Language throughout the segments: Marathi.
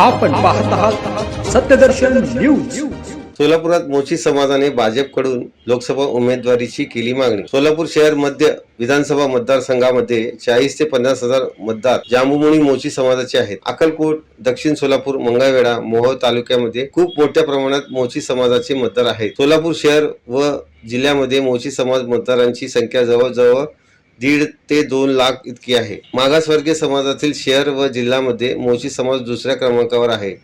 आपण पाहत आहात सत्यदर्शन न्यूज. सोलापुरात मोची समाजाने भाजपकडून लोकसभा उमेदवारीची केली मागणी. सोलापूर शहर मध्य विधानसभा मतदारसंघामध्ये चाळीस ते पन्नास हजार मतदार जांबुमणी मोची समाजाचे आहेत. अक्कलकोट दक्षिण सोलापूर मंगळवेढा मोहोळ तालुक्यामध्ये खूप मोठ्या प्रमाणात मोची समाजाचे मतदार आहेत. सोलापूर शहर व जिल्ह्यामध्ये मोची समाज मतदारांची संख्या जवळजवळ दीड ते दोन लाख इतकी आहे. मागासवर्गीय समाजातील शहर व जिल्ह्यामध्ये मोची समाज दुसऱ्या क्रमांकावर आहे.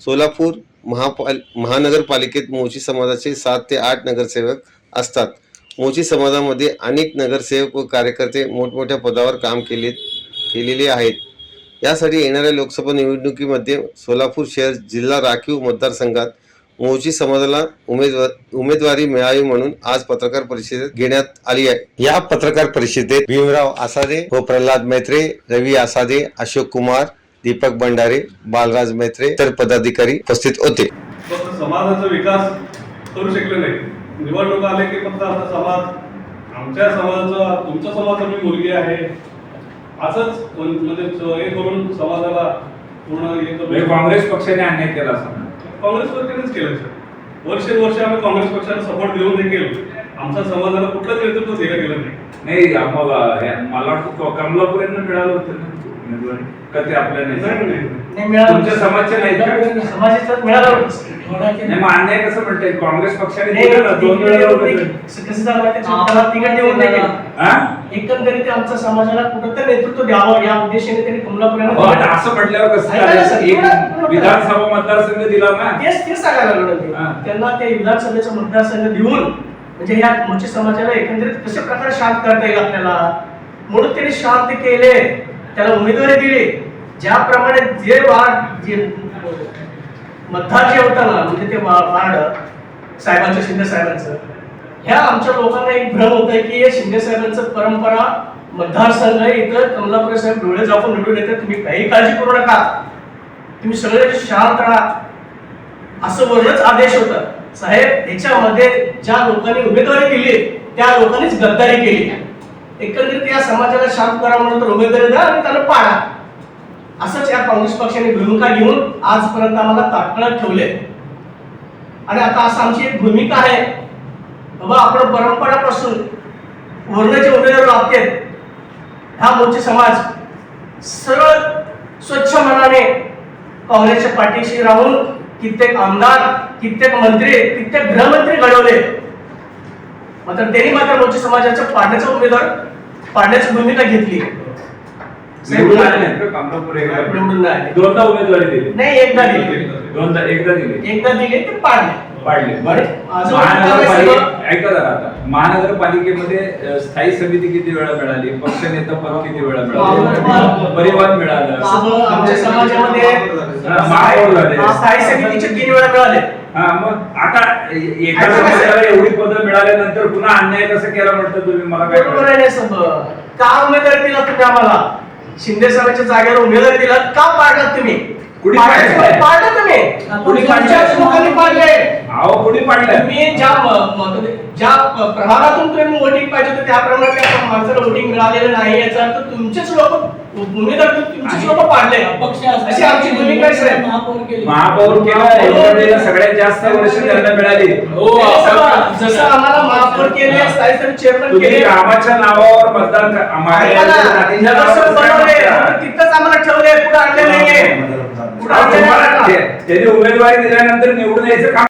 सोलापूर महापाल महानगरपालिकेत मोची समाजाचे सात ते आठ नगरसेवक असतात. मोची समाजामध्ये अनेक नगरसेवक व कार्यकर्ते मोठमोठ्या पदावर काम केले केलेले आहेत. यासाठी येणाऱ्या लोकसभा निवडणुकीमध्ये सोलापूर शहर जिल्हा राखीव मतदारसंघात मोची समाजाला उमेदवार उमेदवारी मिळावी म्हणून आज पत्रकार परिषदेत घेण्यात आली आहे. या पत्रकार परिषदेत भीमराव आसादे व प्रल्हाद मैत्रे रवी आसादे अशोक कुमार दीपक भंडारे बालराज मैत्रे तर पदाधिकारी उपस्थित होते. फक्त समाजाचा विकास करू शकले नाही. निवडणूक आले की फक्त आमचा समाज आमच्या समाजाचा तुमच्या समाजाचा मी मुलगी आहे. असंच म्हण- म्हणजे हे करून समाजाला पूर्ण म्हणजे काँग्रेस पक्षाने अन्याय केला असं काँग्रेस पक्षानेच केलं सर वर्षानुवर्ष आम्ही काँग्रेस पक्षाला सपोर्ट देऊन देखील आमच्या समाजाला कुठलंच नेतृत्व दिलं गेलं नाही. नाही आम्हाला मला वाटतं कमलापूर यांना मिळालं होतं ना. उमेदवारी का ते आपल्या नाही, नाही. तुमच्या समाजचे का? मिळालं. नाही मग अन्याय कसं म्हणताय काँग्रेस पक्षाने नाही, दिलं ना दोन तिकीट वेळा देऊन होतं. ते- कसं झालं माहिती आहे? त्याला तिकीट देऊन नाही केलं. हा? एकंदरीत ते आमच्या समाजाला कुठंतरी नेतृत्व द्यावं या उद्देशाने त्यांनी कमलापूर यांना हो. असं म्हटल्यावर कसं ऐका ना, चालेल? एक थोडं- थोडं- विधानसभा मतदारसंघ दिला ना तेच तेच सांगायला लागलो ना मी. त्यांना ते विधानसभेचा मतदारसंघ देऊन म्हणजे ह्या मोठी समाजाला एकंदरीत कशा प्रकारे शांत करता येईल आपल्याला म्हणून त्यांनी शांत केले त्याला उमेदवारी दिली. ज्याप्रमाणे जे वार्ड जे मतदार जे होता म्हणजे ते वा- वार्ड साहेबांचं शिंदे साहेबांचं ह्या आमच्या लोकांना एक भ्रम होत आहे की हे शिंदे साहेबांचं परंपरा मतदारसंघ आहे इथं कमलापूर साहेब डोळे जाऊन निवडून येतात. तुम्ही काही काळजी करू नका. तुम्ही सगळे शांत राहा. असं वरच आदेश होता. साहेब ह्याच्यामध्ये ज्या लोकांनी उमेदवारी दिली त्या लोकांनीच गद्दारी केली. एकंदरीत या समाजाला शांत करा म्हणून तर उमेदवारी द्या आणि त्यांना पाडा. असंच या काँग्रेस पक्षाने भूमिका घेऊन आजपर्यंत आम्हाला ताटकळत ठेवले आणि आता असं आमची एक भूमिका आहे. बाबा आपण परंपरापासून वर्णाचे उमेदवार लागते हा मोर्चे समाज सरळ स्वच्छ मनाने काँग्रेसच्या पाठीशी राहून कित्येक आमदार कित्येक मंत्री कित्येक गृहमंत्री घडवले. मात्र त्यांनी मात्र मोर्चे समाजाच्या पाडण्याचा उमेदवार पाडण्याची भूमिका घेतली. दोनदा उमेदवारी दिली. नाही एकदा दिली. दोनदा एकदा दिली. एकदा दिले ते पाडले. ऐका जरा आता. महानगरपालिकेमध्ये स्थायी समिती किती वेळा मिळाली? पक्षनेता पद किती वेळा मिळालं. परिवार मिळालं. आमच्या समाजामध्ये. स्थायी समितीचे तीन वेळा मिळाले. हा मग आता एका समाजाला एवढी पदं मिळाल्यानंतर पुन्हा अन्याय कसं केला म्हणता तुम्ही? मला काय बरोबर? आहे सब का उमेदवारी दिला तुम्ही आम्हाला? शिंदे साहेबांच्या जागेवर उमेदवारी दिला का तुम्ही? कुणी पाडलं पाडलं? पाडलं तुम्ही. कुणी पाडलं? तुमच्याच लोकांनी पाडले अहो कुणी पाडलं ज्या म- म- ज्या प- प्रभागातून तुम्ही वोटिंग पाहिजे होतं त्याप्रमाणे त्या माणसाला वोटिंग मिळालेलं नाही याचा अर्थ तुमचेच लोक उमेदवार तुमचेच लोक पाडले. अशी आमची भूमिका आहे साहेब. महापौर केला. एवढ्या सगळ्यात जास्त वर्ष त्यांना मिळाली. जसं जसं आम्हाला महापौर केले स्थायी समिती चेअरमन तुम्ही केले. कामाच्या नावावर मतदान क- आम्हाला ऐका ना, जातीच्या नगरसेवक नावावर बनवले करा. म्हणून तिथंच आम्हाला ठेवले पुढे आणले नाहीये. पुढे अहो, आणले तुम्हाला नाही. ते- त्यांनी उमेदवारी दिल्यानंतर निवडून यायचं काम